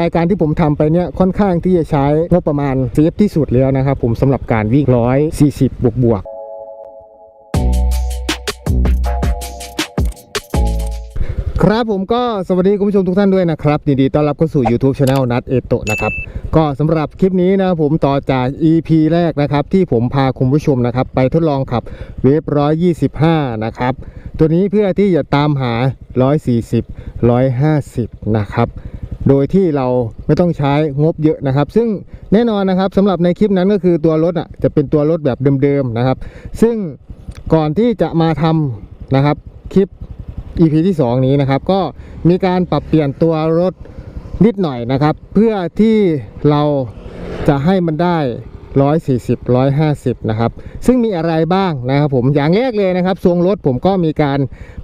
รายการที่ผมทำไปเนี่ยค่อนข้างที่จะใช้งบประมาณเซฟที่สุดแล้วนะครับผมสำหรับการวิ่ง140บวกบวกครับผมก็สวัสดีคุณผู้ชมทุกท่านด้วยนะครับยินดีต้อนรับเข้าสู่ YouTube Channel นัดเอโตะนะครับก็สำหรับคลิปนี้นะผมต่อจาก EP แรกนะครับที่ผมพาคุณผู้ชมนะครับไปทดลองขับเวฟ125 นะครับ ตัวนี้เพื่อที่จะตามหา 140 150 นะครับ โดยที่เราไม่ต้องใช้งบเยอะนะครับ ซึ่งแน่นอนนะครับสำหรับในคลิปนั้นก็คือตัวรถอะจะเป็นตัวรถแบบเดิมๆนะครับ ซึ่งก่อนที่จะมาทำนะครับคลิป EP ที่ 2 นี้นะครับ ก็มีการปรับเปลี่ยนตัวรถนิดหน่อยนะครับ เพื่อที่เราจะให้มันได้ 140 150นะครับซึ่งมีอะไรบ้างนะครับผมอย่างแรกเลยนะครับทรงรถผมก็มีการ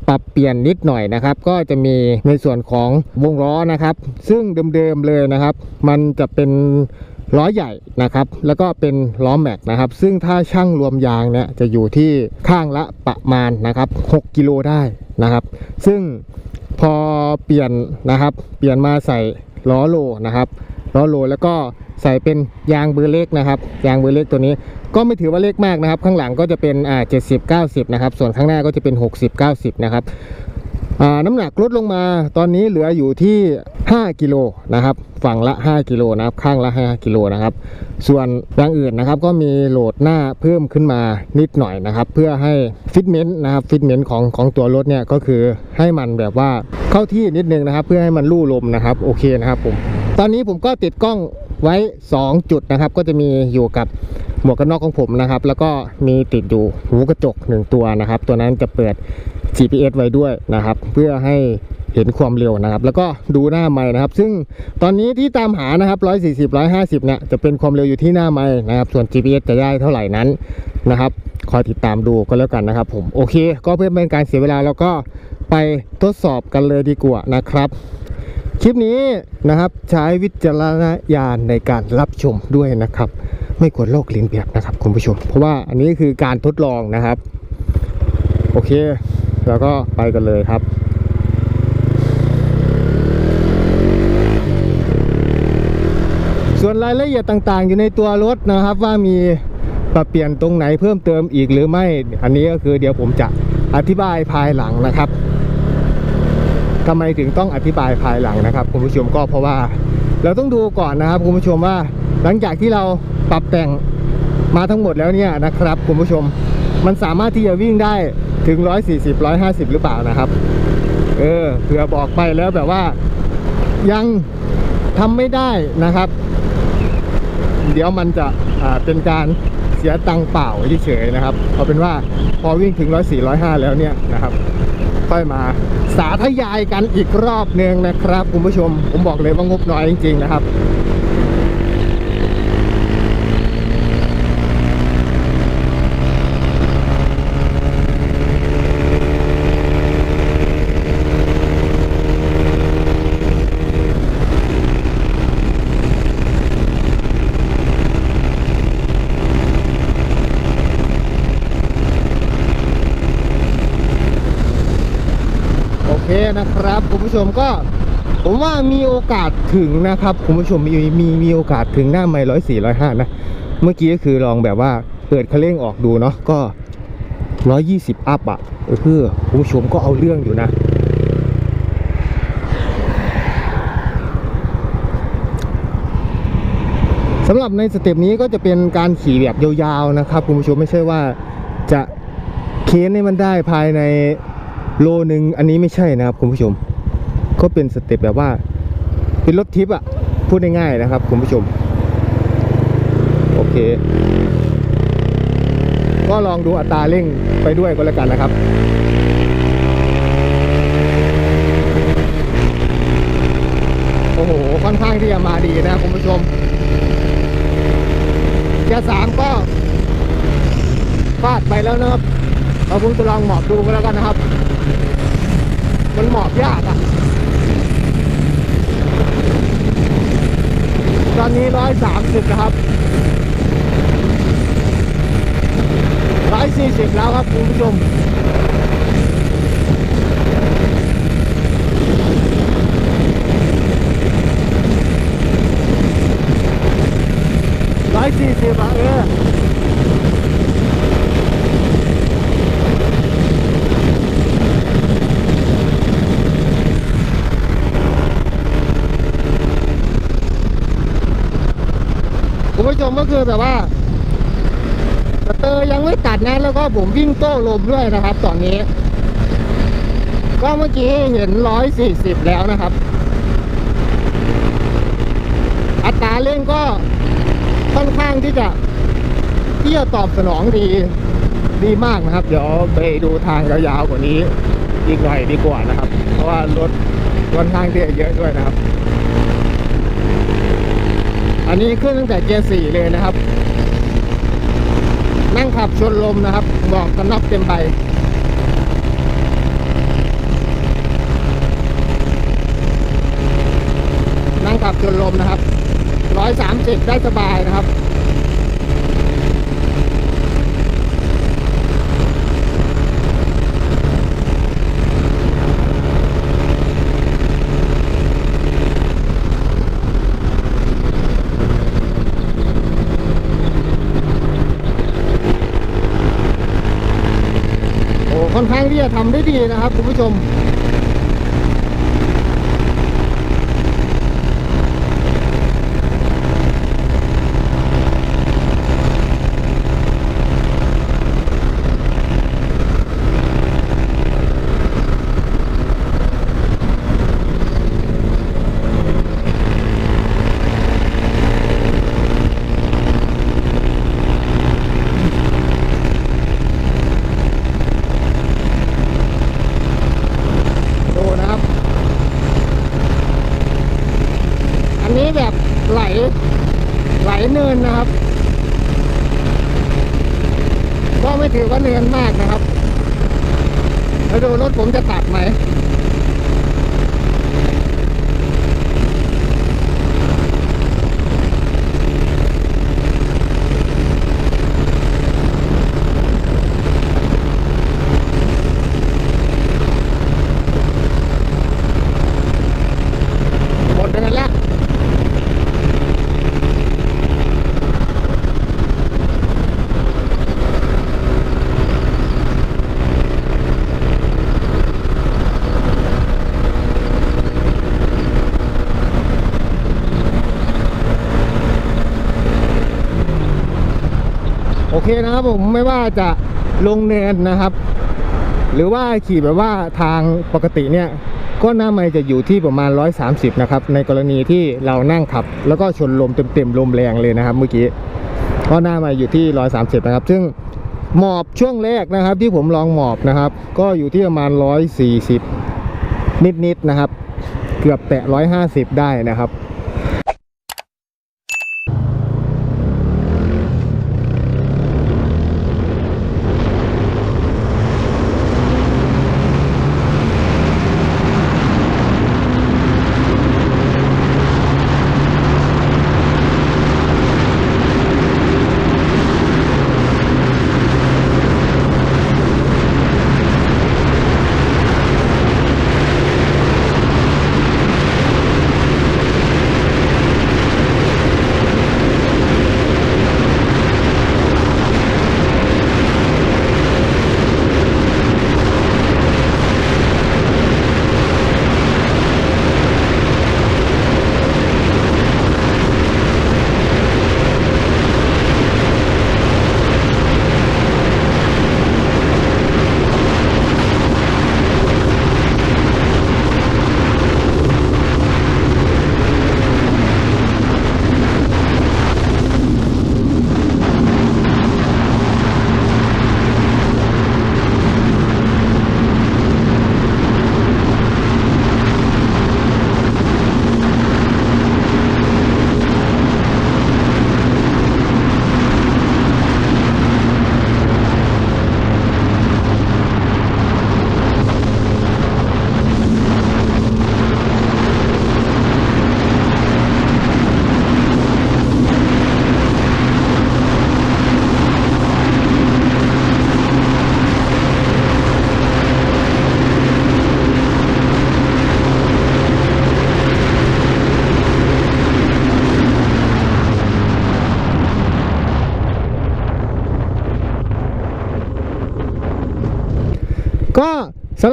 ปรับเปลี่ยนนิดหน่อยนะครับ ก็จะมีในส่วนของวงล้อนะครับ ซึ่งเดิมๆเลยนะครับ มันจะเป็นล้อใหญ่นะครับ แล้วก็เป็นล้อแม็กนะครับ ซึ่งถ้าช่างรวมยางเนี่ยจะอยู่ที่ข้างละประมาณนะครับ 6 กิโลได้นะครับ ซึ่งพอเปลี่ยนนะครับ เปลี่ยนมาใส่ล้อโลนะครับล้อโลแล้วก็ ใส่เป็นยางเบอร์เล็กนะครับ ยางเบอร์เล็กตัวนี้ ก็ไม่ถือว่าเล็กมากนะครับ ข้างหลังก็จะเป็นอ่า70 90นะครับส่วนข้างหน้าก็จะเป็น60 90นะครับอ่าน้ำหนักลดลงมาตอนนี้เหลืออยู่ที่ 5 กิโลนะครับ ฝั่งละ 5 กิโลนะครับ ข้างละ 5 กิโลนะครับ ส่วนอย่างอื่นนะครับก็มีโหลดหน้าเพิ่มขึ้นมานิดหน่อยนะครับ เพื่อให้ฟิตเมนต์นะครับฟิตเมนต์ของของตัวรถเนี่ยก็คือให้มันแบบว่าเข้าที่นิดนึงนะครับ เพื่อให้มันลู่ลมนะครับโอเคนะครับผมตอนนี้ผมก็ติดกล้อง ไว้ 2 จุดนะครับ ก็จะมีอยู่กับหมวกกันน็อกของผมนะครับ แล้วก็มีติดอยู่หูกระจกหนึ่งตัวนะครับ ตัวนั้นจะเปิด GPS ไว้ด้วยนะครับ เพื่อให้เห็นความเร็วนะครับ แล้วก็ดูหน้าไม้นะครับ ซึ่งตอนนี้ที่ตามหานะครับ 140 150 เนี่ยจะเป็นความเร็วอยู่ที่หน้าไม้นะครับ ส่วน GPS จะได้เท่าไหร่นั้นนะครับคอยติดตามดูก็แล้วกันนะครับ ผมโอเค ก็เพื่อเป็นการเสียเวลาเราก็ไปทดสอบกันเลยดีกว่านะครับ คลิปนี้นะครับใช้วิจารณญาณในการรับชมด้วยนะครับ ไม่ควรลอกเลียนแบบนะครับคุณผู้ชม เพราะว่าอันนี้คือการทดลองนะครับ โอเค แล้วก็ไปกันเลยครับส่วนรายละเอียดต่างๆ อยู่ในตัวรถนะครับ ว่ามีปรับเปลี่ยนตรงไหนเพิ่มเติมอีกหรือไม่ อันนี้ก็คือเดี๋ยวผมจะอธิบายภายหลังนะครับ ทำไมถึงต้องอธิบายภายหลังนะครับคุณผู้ชมก็เพราะว่า เราต้องดูก่อนนะครับคุณผู้ชมว่า หลังจากที่เราปรับแต่งมาทั้งหมดแล้วเนี่ยนะครับคุณผู้ชมมันสามารถที่จะวิ่งได้ถึง 140 150 หรือเปล่านะครับ เออเผื่อบอกไปแล้วแบบว่ายังทำไม่ได้นะครับ เดี๋ยวมันจะเป็นการเสียตังเปล่าเฉยๆนะครับเอาเป็นว่าพอวิ่งถึง 104 105 แล้วเนี่ยนะครับ ค่อยมาสาธยายกันอีกรอบหนึ่งนะครับคุณผู้ชม ผมบอกเลยว่างบน้อยจริงๆนะครับ นะครับ คุณผู้ชมก็ผมว่ามีโอกาสถึงนะครับคุณผู้ชมมีมีมีโอกาสถึงหน้าไม่ร้อยสี่ร้อยห้านะ เมื่อกี้ก็คือลองแบบว่าเปิดคันเร่งออกดูเนาะก็ร้อยยี่สิบอัพอะเออคือคุณผู้ชมก็เอาเรื่องอยู่นะ สำหรับในสเต็ปนี้ก็จะเป็นการขี่แบบยาวๆนะครับคุณผู้ชมไม่ใช่ว่าจะเค้นให้มันได้ภายใน โลหนึ่งอันนี้ไม่ใช่นะครับคุณผู้ชม ก็เป็นสเต็ปแบบว่า เป็นรถทิปอะพูดง่ายๆนะครับคุณผู้ชม โอเค ก็ลองดูอัตราเร่งไปด้วยก็แล้วกันนะครับโอ้โหค่อนข้างที่จะมาดีนะคุณผู้ชมเกียร์สามก็ฟาดไปแล้วนะครับเราเพิ่งจะลองหมอบดูก็แล้วกันนะครับ มันหมอบยากอะตอนนี้ร้อยสามสิบนะครับร้อยสี่สิบแล้วครับคุณผู้ชมร้อยสี่สิบอะเออ ผู้ชมก็คือแบบว่าสเตอร์ยังไม่ตัดนะแล้วก็ผมวิ่งโต้ลมด้วยนะครับ ตอนนี้ ก็เมื่อกี้เห็นร้อยสี่สิบแล้วนะครับ อัตราเร่งก็ค่อนข้างที่จะที่จะตอบสนองดีดีมากนะครับ เดี๋ยวไปดูทางยาวๆกว่านี้อีกหน่อยดีกว่านะครับ เพราะว่ารถค่อนข้างที่จะเยอะด้วยนะครับ อันนี้ขึ้นตั้งแต่เกียร์สี่เลยนะครับ นั่งขับชนลมนะครับ บอกกันน็อกเต็มใบนั่งขับชนลมนะครับร้อยสามสิบได้สบายนะครับ โอ้ค่อนข้างที่จะทำได้ดีนะครับคุณผู้ชม ดูนะครับ อันนี้แบบไหล ไหลเนินนะครับ ก็ไม่ถือว่าเนินมากนะครับแล้วดูรถผมจะตัดไหม หมดไปนั้นแล้ว โอ เคนะครับผมไม่ว่าจะลงเนินนะครับ หรือว่าขี่แบบว่าทางปกติเนี่ยก็หน้าไม่จะอยู่ที่ประมาณ 130 นะครับ ในกรณีที่เรานั่งขับ แล้วก็ชนลมเต็มๆลมแรงเลยนะครับ เมื่อกี้ก็หน้าไม่อยู่ที่ 130 นะครับ ซึ่งหมอบช่วงแรกนะครับ ที่ผมลองหมอบนะครับ ก็อยู่ที่ประมาณ 140 นิดๆนะครับ เกือบแตะ 150 ได้นะครับ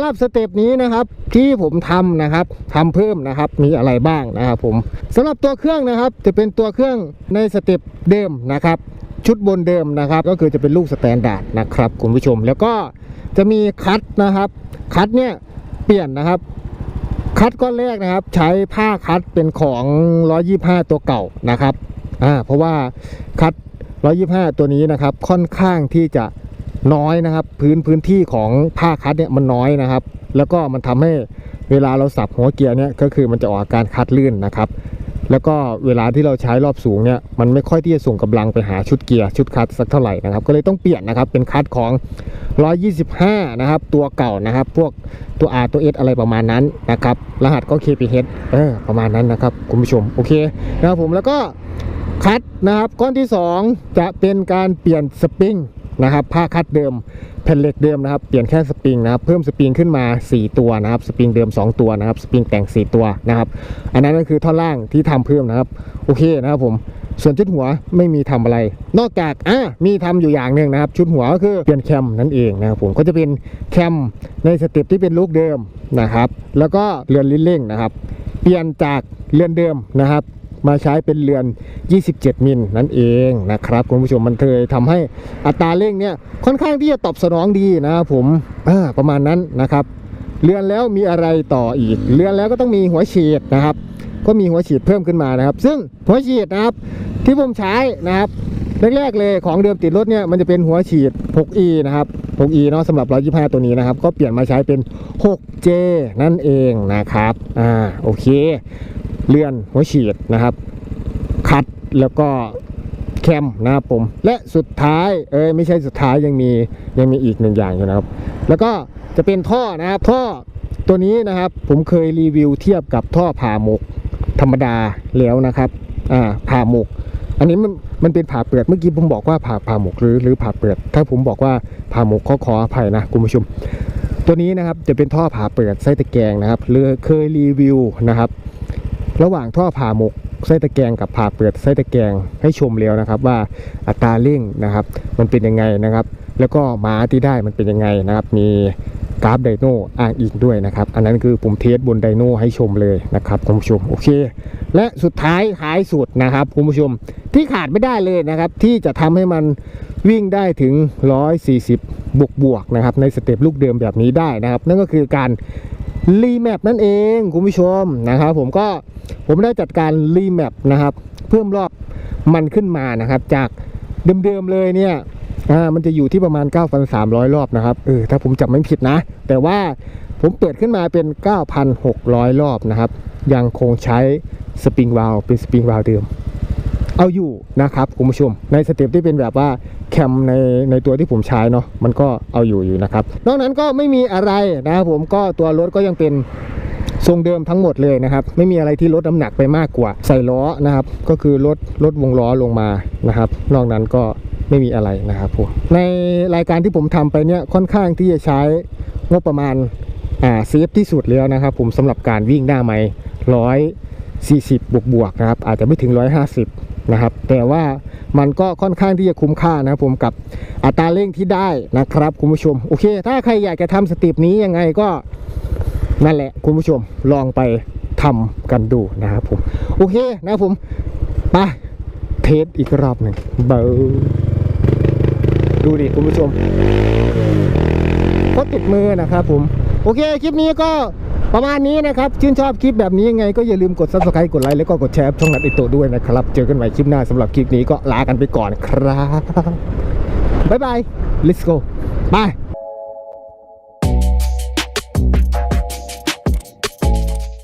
รับสเต็ปนี้นะครับที่ผมทำนะครับทำเพิ่มนะครับมีอะไรบ้างนะครับผมสำหรับตัวเครื่องนะครับ จะเป็นตัวเครื่องในสเต็ปเดิมนะครับ ชุดบนเดิมนะครับ ก็คือจะเป็นลูกสแตนดาร์ดนะครับคุณผู้ชม แล้วก็จะมีคัตนะครับคัตเนี่ยเปลี่ยนนะครับคัดก้อนแรกนะครับ ใช้ผ้าคัดเป็นของ 125 ตัวเก่านะครับอ่าเพราะว่าคัด 125 ตัวนี้นะครับค่อนข้างที่จะ น้อยนะครับ พื้นพื้นที่ของผ้าคัดเนี่ยมันน้อยนะครับ แล้วก็มันทำให้เวลาเราสับหัวเกียร์เนี่ยก็คือมันจะออกอาการคัดลื่นนะครับ แล้วก็เวลาที่เราใช้รอบสูงเนี่ยมันไม่ค่อยที่จะส่งกำลังไปหาชุดเกียร์ชุดคัดสักเท่าไหร่นะครับ ก็เลยต้องเปลี่ยนนะครับเป็นคัดของ 125 นะครับ ตัวเก่านะครับ พวกตัว R ตัว S อะไรประมาณนั้นนะครับ รหัสก็ KPH เออประมาณนั้นนะครับคุณผู้ชมโอเคนะครับผมแล้วก็คัดนะครับ ก้อนที่ 2 จะเป็นการเปลี่ยนสปริง นะครับผ้าคัดเดิมแผ่นเหล็กเดิมนะครับเปลี่ยนแค่สปริงนะครับเพิ่มสปริงขึ้นมา 4 ตัวนะครับสปริงเดิม 2 ตัวนะครับสปริงแต่ง 4 ตัวนะครับอันนั้นก็คือท่อนล่างที่ทำเพิ่มนะครับโอเคนะครับผมส่วนชุดหัวไม่มีทำอะไร นอกจากอะมีทำอยู่อย่างหนึ่งนะครับ ชุดหัวก็คือเปลี่ยนแคมนั่นเองนะครับผมก็จะเป็นแคมในสเต็ปที่เป็นลูกเดิมนะครับ แล้วก็เรือนลิ้นเร่งนะครับ เปลี่ยนจากเรือนเดิมนะครับ มาใช้เป็นเรือน 27 มิลนั่นเองนะครับคุณผู้ชมมันเคยทำให้อัตราเร่งเนี่ยค่อนข้างที่จะตอบสนองดีนะครับผมประมาณนั้นนะครับเรือนแล้วมีอะไรต่ออีกเรือนแล้วก็ต้องมีหัวฉีดนะครับ ก็มีหัวฉีดเพิ่มขึ้นมานะครับ ซึ่งหัวฉีดนะครับที่ผมใช้นะครับแรกๆเลยของเดิมติดรถเนี่ยมันจะเป็นหัวฉีด 6e นะครับ 6e เนาะสำหรับ 125 ตัวนี้นะครับ ก็เปลี่ยนมาใช้เป็น 6j นั่นเองนะครับ อ่า โอเค เลื่อนหัวฉีดนะครับ คัดแล้วก็แคมนะครับผม และสุดท้ายเอ้ยไม่ใช่สุดท้ายยังมียังมีอีกหนึ่งอย่างอยู่นะครับ แล้วก็จะเป็นท่อนะครับท่อตัวนี้นะครับผมเคยรีวิวเทียบกับท่อผ่าหมกธรรมดาแล้วนะครับอ่าผ่าหมก อันนี้มันมันเป็นผ่าเปลือกเมื่อกี้ผมบอกว่าผ่าผ่าหมกหรือหรือผ่าเปลือกถ้าผมบอกว่าผ่าหมกขอขออภัยนะคุณผู้ชม ตัวนี้นะครับจะเป็นท่อผ่าเปลือกไส้ตะแกรงนะครับเลยเคยรีวิวนะครับ ระหว่างท่อผ่าหมกไส้ตะแกรงกับผ่าเปลือกไส้ตะแกรงให้ชมแล้วนะครับ ว่าอัตราเร่งนะครับ มันเป็นยังไงนะครับ แล้วก็ม้าที่ได้มันเป็นยังไงนะครับ มีกราฟไดโนอ้างอิงด้วยนะครับ อันนั้นคือผมเทสบนไดโนให้ชมเลยนะครับคุณผู้ชมโอเค และสุดท้ายท้ายสุดนะครับคุณผู้ชมที่ขาดไม่ได้เลยนะครับ ที่จะทำให้มันวิ่งได้ถึง 140 บวกบวกนะครับในสเต็ปลูกเดิมแบบนี้ได้นะครับ นั่นก็คือการ รีแมปนั่นเองคุณผู้ชมนะครับ ผมก็ผมได้จัดการรีแมปนะครับ เพิ่มรอบมันขึ้นมานะครับ จากเดิมๆเลยเนี่ยอ่ามันจะอยู่ที่ประมาณ 9,300 รอบนะครับเออถ้าผมจำไม่ผิดนะ แต่ว่าผมเปิดขึ้นมาเป็น 9,600 รอบนะครับ ยังคงใช้สปริงวาลเป็นสปริงวาลเดิม เอาอยู่นะครับคุณผู้ชม ในสเต็ปที่เป็นแบบว่าแคมในในตัวที่ผมใช้เนาะมันก็เอาอยู่อยู่นะครับนอกนั้นก็ไม่มีอะไรนะครับผมก็ตัวรถก็ยังเป็นทรงเดิมทั้งหมดเลยนะครับ ไม่มีอะไรที่ลดน้ำหนักไปมากกว่า ใส่ล้อนะครับ ก็คือลดลดวงล้อลงมานะครับ นอกนั้นก็ไม่มีอะไรนะครับผมในรายการที่ผมทำไปเนี่ยค่อนข้างที่จะใช้งบประมาณอ่าเซฟที่สุดแล้วนะครับ ผมสำหรับการวิ่งหน้าไม้ร้อย40บวกบวกๆนะครับ อาจจะไม่ถึง150 นะครับ แต่ว่ามันก็ค่อนข้างที่จะคุ้มค่านะครับผมกับอัตราเร่งที่ได้นะครับคุณผู้ชมโอเค ถ้าใครอยากจะทำสติปนี้ยังไงก็นั่นแหละคุณผู้ชมลองไปทำกันดูนะครับผมโอเคนะครับผมไปเทสอีกรอบหนึ่งเบาดูดิคุณผู้ชมก็ติดมือนะครับผม โอเค คลิปนี้ก็ ประมาณนี้นะครับ ชื่นชอบคลิปแบบนี้ยังไงก็อย่าลืมกด subscribe กดไลค์แล้วก็กดแชร์ช่องนัดอิโตด้วยนะครับ เจอกันใหม่คลิปหน้าสำหรับคลิปนี้ก็ลากันไปก่อนครับบ๊ายบาย let's go ไป